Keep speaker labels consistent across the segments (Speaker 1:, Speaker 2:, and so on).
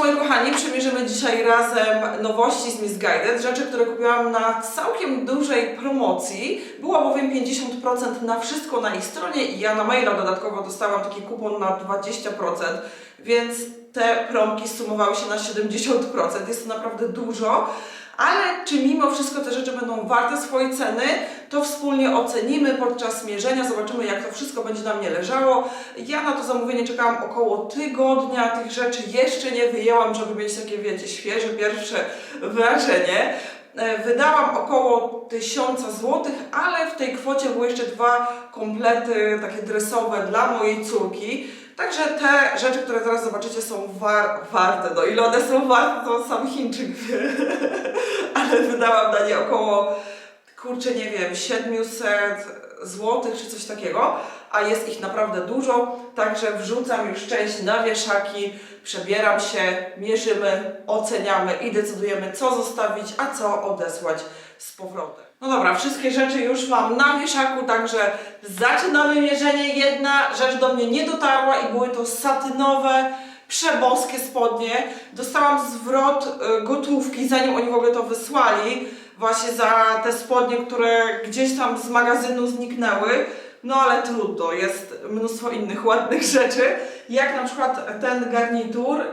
Speaker 1: moi kochani, przymierzymy dzisiaj razem nowości z Miss Guided, rzeczy, które kupiłam na całkiem dużej promocji. Była bowiem 50% na wszystko na ich stronie i ja na maila dodatkowo dostałam taki kupon na 20%, więc te promki sumowały się na 70%. Jest to naprawdę dużo. Ale czy mimo wszystko te rzeczy będą warte swojej ceny, to wspólnie ocenimy podczas mierzenia, zobaczymy jak to wszystko będzie na mnie leżało. Ja na to zamówienie czekałam około tygodnia, tych rzeczy jeszcze nie wyjęłam, żeby mieć takie, wiecie, świeże pierwsze wrażenie. E, Wydałam około 1000 zł, ale w tej kwocie były jeszcze dwa komplety takie dresowe dla mojej córki. Także te rzeczy, które teraz zobaczycie są war warte. No ile one są warte, to sam Chińczyk wie. ale wydałam na nie około, kurczę, nie wiem, 700 zł czy coś takiego, a jest ich naprawdę dużo, także wrzucam już część na wieszaki, przebieram się, mierzymy, oceniamy i decydujemy co zostawić, a co odesłać z powrotem. No dobra, wszystkie rzeczy już mam na wieszaku, także zaczynamy mierzenie. Jedna rzecz do mnie nie dotarła i były to satynowe, przeboskie spodnie. Dostałam zwrot y, gotówki, zanim oni w ogóle to wysłali, właśnie za te spodnie, które gdzieś tam z magazynu zniknęły. No ale trudno, jest mnóstwo innych ładnych rzeczy, jak na przykład ten garnitur, y,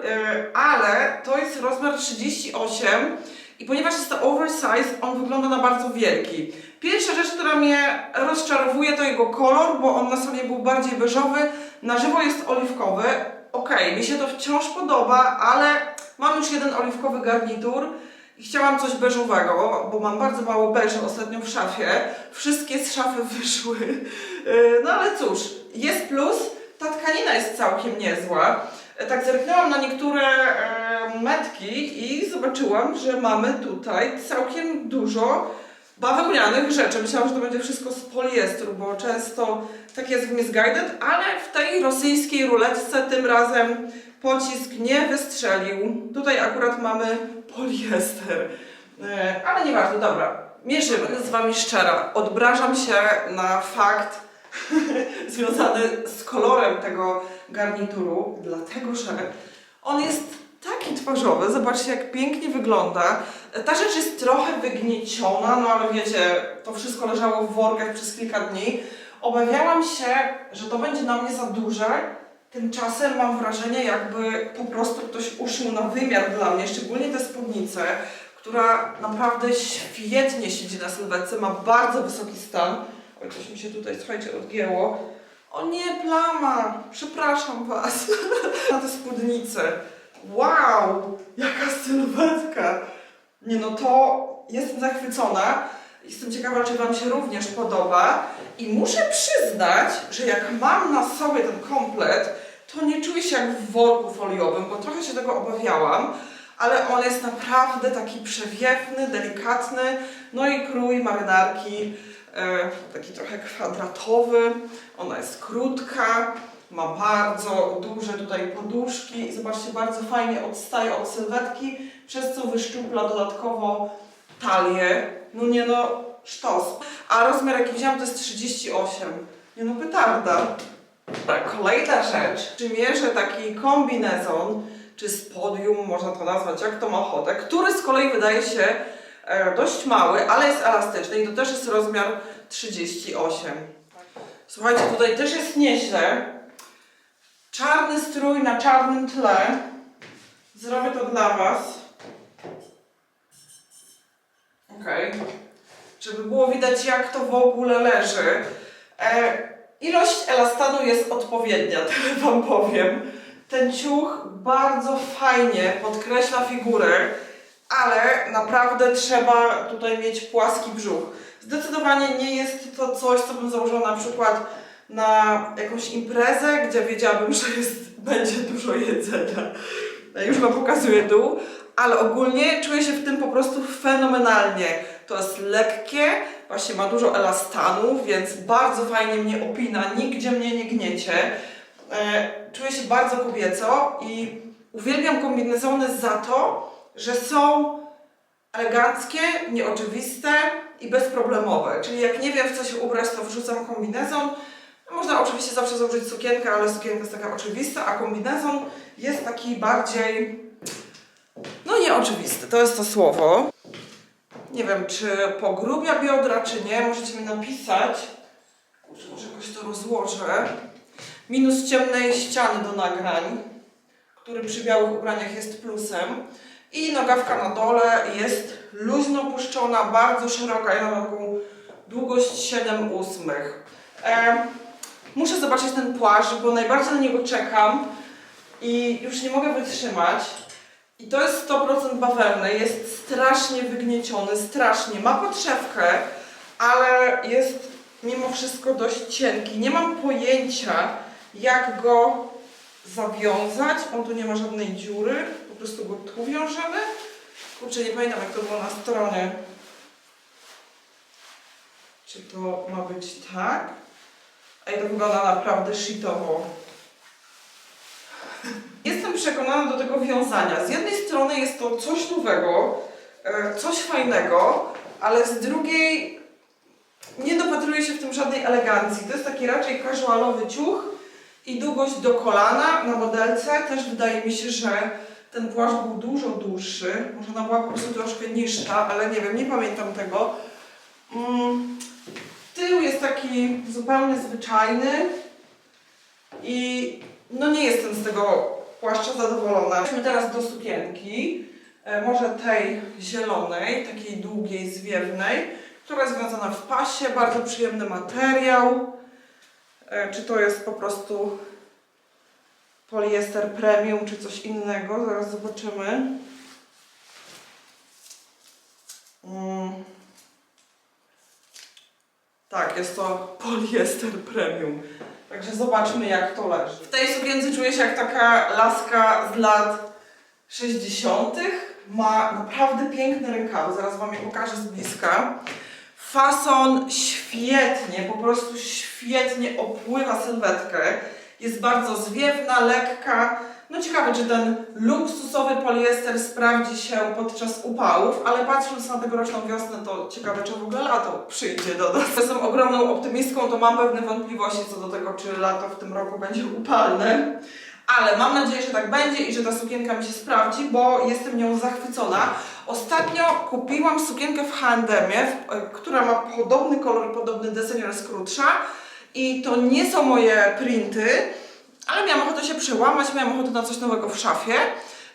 Speaker 1: ale to jest rozmiar 38 i ponieważ jest to oversize, on wygląda na bardzo wielki. Pierwsza rzecz, która mnie rozczarowuje, to jego kolor, bo on na sobie był bardziej beżowy, na żywo jest oliwkowy. Okej, mi się to wciąż podoba, ale mam już jeden oliwkowy garnitur i chciałam coś beżowego, bo mam bardzo mało beżu ostatnio w szafie. Wszystkie z szafy wyszły. Yy, No ale cóż, jest plus, ta tkanina jest całkiem niezła. Tak zerknęłam na niektóre e, metki i zobaczyłam, że mamy tutaj całkiem dużo bawełnianych rzeczy. Myślałam, że to będzie wszystko z poliestru, bo często tak jest w Miss Guided, ale w tej rosyjskiej ruletce tym razem pocisk nie wystrzelił. Tutaj akurat mamy poliester. E, ale nieważne, dobra. Mierzymy. Z Wami szczera. Odbrażam się na fakt związany z kolorem tego garnituru, dlatego że on jest taki twarzowy. Zobaczcie, jak pięknie wygląda. Ta rzecz jest trochę wygnieciona, no ale wiecie, to wszystko leżało w workach przez kilka dni. Obawiałam się, że to będzie na mnie za duże. Tymczasem mam wrażenie, jakby po prostu ktoś uszył na wymiar dla mnie, szczególnie te spódnice, która naprawdę świetnie siedzi na sylwetce, ma bardzo wysoki stan. Oj, coś mi się tutaj, słuchajcie, odgięło. O nie, plama! Przepraszam Was. Na te spódnice. Wow! Jaka sylwetka! Nie no, to jestem zachwycona. Jestem ciekawa, czy Wam się również podoba. I muszę przyznać, że jak mam na sobie ten komplet, to nie czuję się jak w worku foliowym, bo trochę się tego obawiałam. Ale on jest naprawdę taki przewiewny, delikatny. No i krój marynarki taki trochę kwadratowy. Ona jest krótka, ma bardzo duże tutaj poduszki i zobaczcie, bardzo fajnie odstaje od sylwetki, przez co wyszczupla dodatkowo talię. No nie no, sztos. A rozmiar jaki wziąłam to jest 38. Nie no, petarda. Kolejna rzecz. Przymierzę taki kombinezon, czy spodnium, można to nazwać jak to ma ochotę, który z kolei wydaje się e, dość mały, ale jest elastyczny i to też jest rozmiar 38. Słuchajcie, tutaj też jest nieźle. Czarny strój na czarnym tle. Zrobię to dla Was. Okej. Żeby było widać, jak to w ogóle leży. E, ilość elastanu jest odpowiednia, tyle Wam powiem. Ten ciuch bardzo fajnie podkreśla figurę, ale naprawdę trzeba tutaj mieć płaski brzuch. Zdecydowanie nie jest to coś, co bym założyła na przykład na jakąś imprezę, gdzie wiedziałabym, że jest, będzie dużo jedzenia. Już Wam pokazuję dół, ale ogólnie czuję się w tym po prostu fenomenalnie. To jest lekkie, właśnie ma dużo elastanu, więc bardzo fajnie mnie opina, nigdzie mnie nie gniecie. E, Czuję się bardzo kobieco i uwielbiam kombinezony za to, że są eleganckie, nieoczywiste i bezproblemowe. Czyli jak nie wiem w co się ubrać, to wrzucam kombinezon. Można oczywiście zawsze założyć sukienkę, ale sukienka jest taka oczywista, a kombinezon jest taki bardziej oczywiste, to jest to słowo. Nie wiem, czy pogrubia biodra, czy nie. Możecie mi napisać. Kurczę, może jakoś to rozłożę. Minus ciemnej ściany do nagrań, który przy białych ubraniach jest plusem. I nogawka na dole jest luźno puszczona, bardzo szeroka. Ja mam długość 7 ósmych. Muszę zobaczyć ten płaszcz, bo najbardziej na niego czekam i już nie mogę wytrzymać. I to jest 100% bawełny, jest strasznie wygnieciony, strasznie. Ma podszewkę, ale jest mimo wszystko dość cienki. Nie mam pojęcia, jak go zawiązać. On tu nie ma żadnej dziury, prostu go tu wiążemy. Kurczę, nie pamiętam jak to było na stronie. Czy to ma być tak? Ej, to wygląda naprawdę shitowo. Jestem przekonana do tego wiązania. Z jednej strony jest to coś nowego, e, coś fajnego, ale z drugiej nie dopatruję się w tym żadnej elegancji. To jest taki raczej casualowy ciuch i długość do kolana na modelce. Też wydaje mi się, że ten płaszcz był dużo dłuższy. Może ona była po prostu troszkę niższa, ale nie wiem, nie pamiętam tego. Mm, Tył jest taki zupełnie zwyczajny i no nie jestem z tego płaszcza zadowolona. Przejdźmy teraz do sukienki, e, może tej zielonej, takiej długiej, zwiewnej, która jest związana w pasie, bardzo przyjemny materiał. E, Czy to jest po prostu poliester premium, czy coś innego? Zaraz zobaczymy. Mm. Tak, jest to poliester premium. Także zobaczmy jak to leży. W tej sukience czuję się jak taka laska z lat 60. Ma naprawdę piękne rękawy, zaraz Wam je pokażę z bliska. Fason świetnie, po prostu świetnie opływa sylwetkę. Jest bardzo zwiewna, lekka. No ciekawe, czy ten luksusowy poliester sprawdzi się podczas upałów, ale patrząc na tegoroczną wiosnę, to ciekawe, czy w ogóle lato przyjdzie do nas. Jestem ogromną optymistką, to mam pewne wątpliwości co do tego, czy lato w tym roku będzie upalne. Ale mam nadzieję, że tak będzie i że ta sukienka mi się sprawdzi, bo jestem nią zachwycona. Ostatnio kupiłam sukienkę w H&M-ie, w- która ma podobny kolor, podobny deseń, ale jest krótsza. I to nie są moje printy, ale miałam ochotę się przełamać, miałam ochotę na coś nowego w szafie.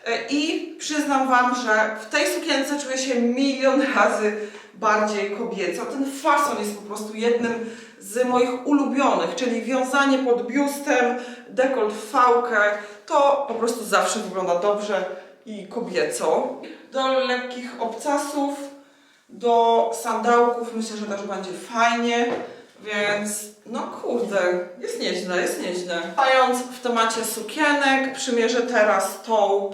Speaker 1: E, I przyznam Wam, że w tej sukience czuję się milion razy bardziej kobieco. Ten fason jest po prostu jednym z moich ulubionych, czyli wiązanie pod biustem, dekolt w fałkę. To po prostu zawsze wygląda dobrze i kobieco. Do lekkich obcasów, do sandałków myślę, że też będzie fajnie. Więc no kurde, jest nieźle, jest nieźle. Stając w temacie sukienek, przymierzę teraz tą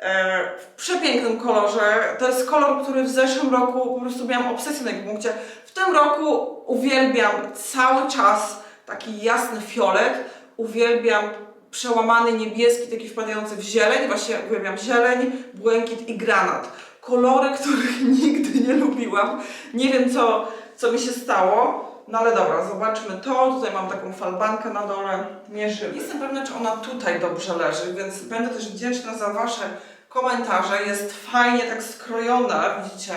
Speaker 1: e, w przepięknym kolorze. To jest kolor, który w zeszłym roku po prostu miałam obsesję na punkcie. W tym roku uwielbiam cały czas taki jasny fiolet. Uwielbiam przełamany niebieski, taki wpadający w zieleń. Właśnie uwielbiam zieleń, błękit i granat. Kolory, których nigdy nie lubiłam. Nie wiem, co, co mi się stało. No ale dobra, zobaczmy to. Tutaj mam taką falbankę na dole. Mierzymy. Jestem pewna, czy ona tutaj dobrze leży, więc będę też wdzięczna za Wasze komentarze. Jest fajnie tak skrojona, widzicie?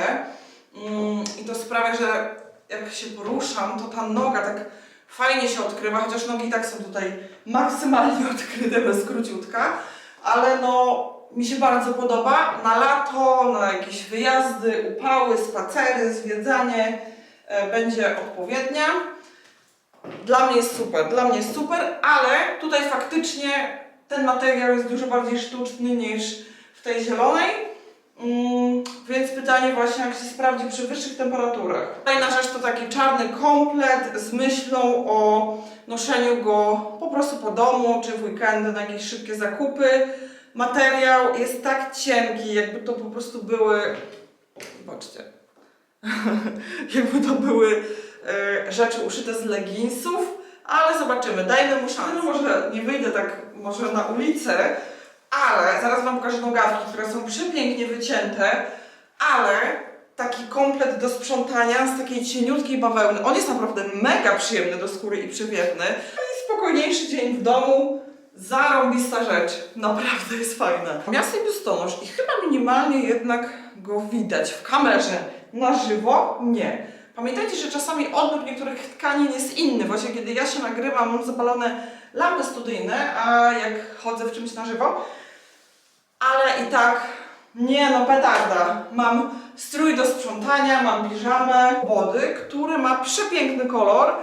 Speaker 1: Mm, I to sprawia, że jak się poruszam, to ta noga tak fajnie się odkrywa, chociaż nogi tak są tutaj maksymalnie odkryte, bez króciutka. Ale no, mi się bardzo podoba. Na lato, na jakieś wyjazdy, upały, spacery, zwiedzanie będzie odpowiednia. Dla mnie jest super, dla mnie jest super, ale tutaj faktycznie ten materiał jest dużo bardziej sztuczny niż w tej zielonej. Mm, więc pytanie właśnie, jak się sprawdzi przy wyższych temperaturach. Kolejna rzecz to taki czarny komplet z myślą o noszeniu go po prostu po domu, czy w weekendy na jakieś szybkie zakupy. Materiał jest tak cienki, jakby to po prostu były... Zobaczcie. jakby to były e, rzeczy uszyte z leginsów, ale zobaczymy, dajmy mu szansę. No może nie wyjdę tak może na ulicę, ale zaraz Wam pokażę nogawki, które są przepięknie wycięte, ale taki komplet do sprzątania z takiej cieniutkiej bawełny. On jest naprawdę mega przyjemny do skóry i przewiewny. I spokojniejszy dzień w domu, Zarąbista rzecz, naprawdę jest fajna. Miasny biustonosz i chyba minimalnie jednak go widać w kamerze. Na żywo nie. Pamiętajcie, że czasami odbiór niektórych tkanin jest inny. Właśnie kiedy ja się nagrywam, mam zapalone lampy studyjne, a jak chodzę w czymś na żywo, ale i tak nie no, petarda. Mam strój do sprzątania, mam piżamę wody, który ma przepiękny kolor.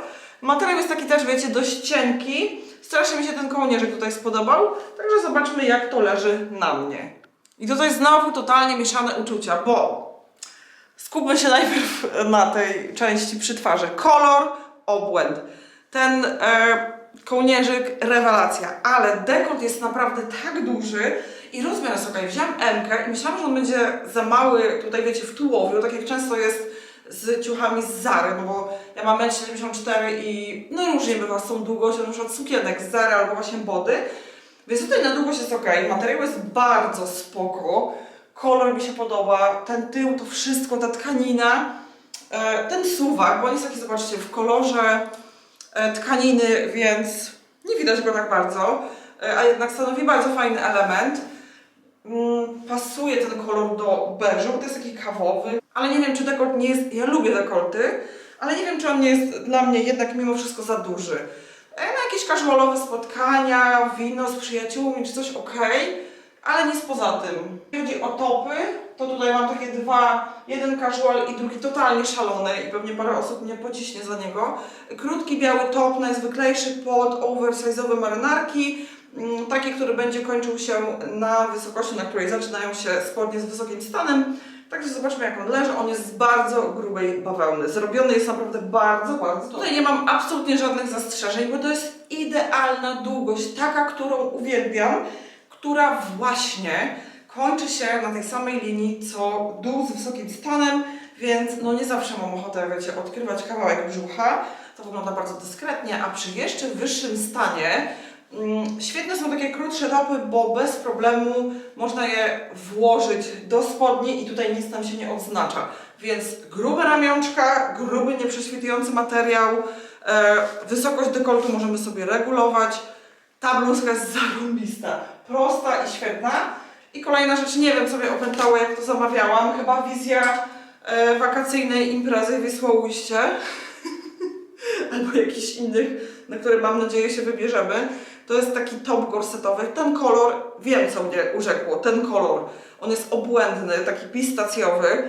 Speaker 1: Materiał jest taki też, wiecie, dość cienki. Strasznie mi się ten kołnierzyk tutaj spodobał, także zobaczmy jak to leży na mnie. I tutaj znowu totalnie mieszane uczucia, bo skupmy się najpierw na tej części przy twarzy. Kolor, obłęd. Ten e, kołnierzyk, rewelacja, ale dekolt jest naprawdę tak duży i rozmiar jest okej. Wziąłem M i myślałam, że on będzie za mały tutaj, wiecie, w tułowiu, tak jak często jest z ciuchami z Zary, no bo ja mam 1,74 m i no różnie bywa z tą długością, na przykład sukienek z Zary albo właśnie body. Więc tutaj na długość jest ok, materiał jest bardzo spoko, kolor mi się podoba, ten tył, to wszystko, ta tkanina, e, ten suwak, bo on jest taki, zobaczcie, w kolorze e, tkaniny, więc nie widać go tak bardzo, e, a jednak stanowi bardzo fajny element. Mm, pasuje ten kolor do beżu, to jest taki kawowy, ale nie wiem, czy dekolt nie jest, ja lubię dekolty, ale nie wiem, czy on nie jest dla mnie jednak mimo wszystko za duży. Na jakieś casualowe spotkania, wino z przyjaciółmi czy coś ok, ale nic poza tym. Jeśli chodzi o topy, to tutaj mam takie dwa, jeden casual i drugi totalnie szalony i pewnie parę osób mnie pociśnie za niego. Krótki biały top, najzwyklejszy pod oversize'owe marynarki, mm, taki, który będzie kończył się na wysokości, na której zaczynają się spodnie z wysokim stanem. Także zobaczmy jak on leży. On jest z bardzo grubej bawełny. Zrobiony jest naprawdę bardzo, bardzo. Tutaj nie mam absolutnie żadnych zastrzeżeń, bo to jest idealna długość, taka, którą uwielbiam, która właśnie kończy się na tej samej linii co dół z wysokim stanem, więc no nie zawsze mam ochotę, wiecie, odkrywać kawałek brzucha. To wygląda bardzo dyskretnie, a przy jeszcze wyższym stanie Mm, Świetne są takie krótsze topy, bo bez problemu można je włożyć do spodni i tutaj nic nam się nie odznacza. Więc grube ramionczka, gruby, nieprześwitujący materiał, e, wysokość dekoltu możemy sobie regulować. Ta bluzka jest zarąbista, prosta i świetna. I kolejna rzecz, nie wiem, sobie opętało jak to zamawiałam, chyba wizja e, wakacyjnej imprezy Wisłoujście albo jakichś innych, na które mam nadzieję się wybierzemy. To jest taki top gorsetowy. Ten kolor, wiem co mnie urzekło, ten kolor. On jest obłędny, taki pistacjowy,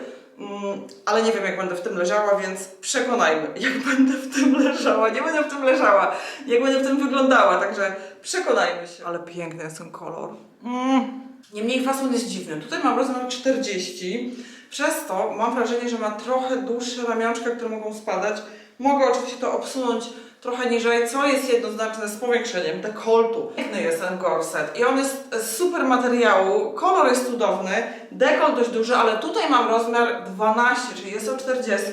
Speaker 1: ale nie wiem jak będę w tym leżała, więc przekonajmy, jak będę w tym leżała. Nie będę w tym leżała, jak będę w tym wyglądała, także przekonajmy się. Ale piękny jest ten kolor. Mm. Niemniej fason jest dziwny. Tutaj mam rozmiar 40, przez to mam wrażenie, że ma trochę dłuższe ramionczka, które mogą spadać. Mogę oczywiście to obsunąć trochę niżej, co jest jednoznaczne z powiększeniem dekoltu. Piękny jest ten gorset i on jest z super materiału, kolor jest cudowny, dekolt dość duży, ale tutaj mam rozmiar 12, czyli jest to 40.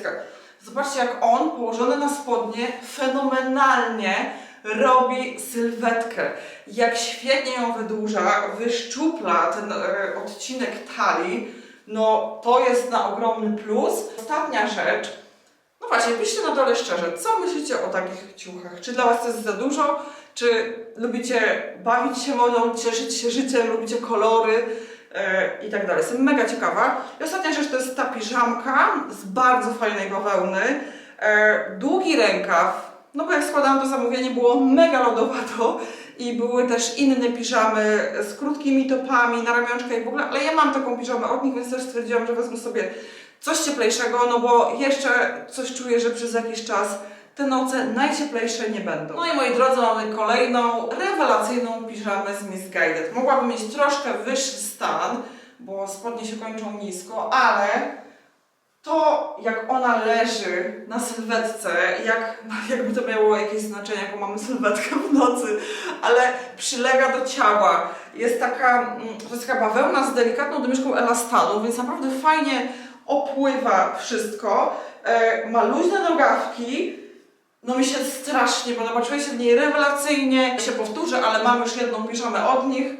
Speaker 1: Zobaczcie jak on położony na spodnie fenomenalnie robi sylwetkę. Jak świetnie ją wydłuża, wyszczupla ten e, odcinek talii, no to jest na ogromny plus. Ostatnia rzecz, właśnie, piszcie na dole szczerze, co myślicie o takich ciuchach? Czy dla Was to jest za dużo? Czy lubicie bawić się modą, cieszyć się życiem, lubicie kolory e, i tak dalej? Jestem mega ciekawa. I ostatnia rzecz to jest ta piżamka z bardzo fajnej bawełny. E, długi rękaw, no bo jak składałam to zamówienie było mega lodowato i były też inne piżamy z krótkimi topami na ramionczka i w ogóle, ale ja mam taką piżamę od nich, więc też stwierdziłam, że wezmę sobie coś cieplejszego, no bo jeszcze coś czuję, że przez jakiś czas te noce najcieplejsze nie będą. No i moi drodzy, mamy kolejną rewelacyjną piżamę z Miss Guided. Mogłabym mieć troszkę wyższy stan, bo spodnie się kończą nisko, ale to jak ona leży na sylwetce, jak, jakby to miało jakieś znaczenie, jaką mamy sylwetkę w nocy, ale przylega do ciała. Jest taka, mm, to jest taka bawełna z delikatną domieszką elastanu, więc naprawdę fajnie opływa wszystko. E, ma luźne nogawki. No mi się strasznie podoba, czuję się w niej rewelacyjnie. Się powtórzę, ale mam już jedną piżamę od nich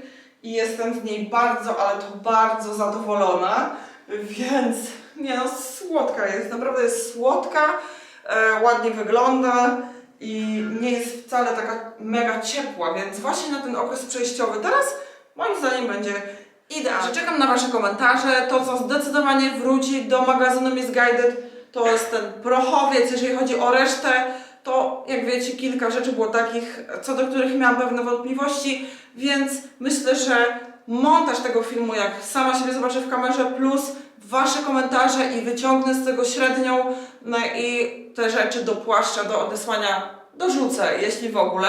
Speaker 1: i jestem w niej bardzo, ale to bardzo zadowolona. Więc nie no, słodka jest, naprawdę jest słodka, e, ładnie wygląda i nie jest wcale taka mega ciepła, więc właśnie na ten okres przejściowy teraz moim zdaniem będzie idealny. Czekam na Wasze komentarze. To, co zdecydowanie wróci do magazynu Miss Guided, to jest ten prochowiec. Jeżeli chodzi o resztę, to jak wiecie, kilka rzeczy było takich, co do których miałam pewne wątpliwości, więc myślę, że montaż tego filmu, jak sama siebie zobaczę w kamerze, plus Wasze komentarze i wyciągnę z tego średnią no i te rzeczy do płaszcza, do odesłania dorzucę, jeśli w ogóle.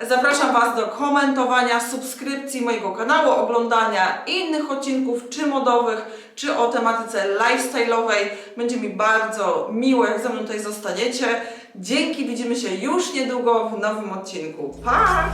Speaker 1: Zapraszam Was do komentowania, subskrypcji mojego kanału, oglądania innych odcinków, czy modowych, czy o tematyce lifestyle'owej. Będzie mi bardzo miło, jak ze mną tutaj zostaniecie. Dzięki, widzimy się już niedługo w nowym odcinku. Pa!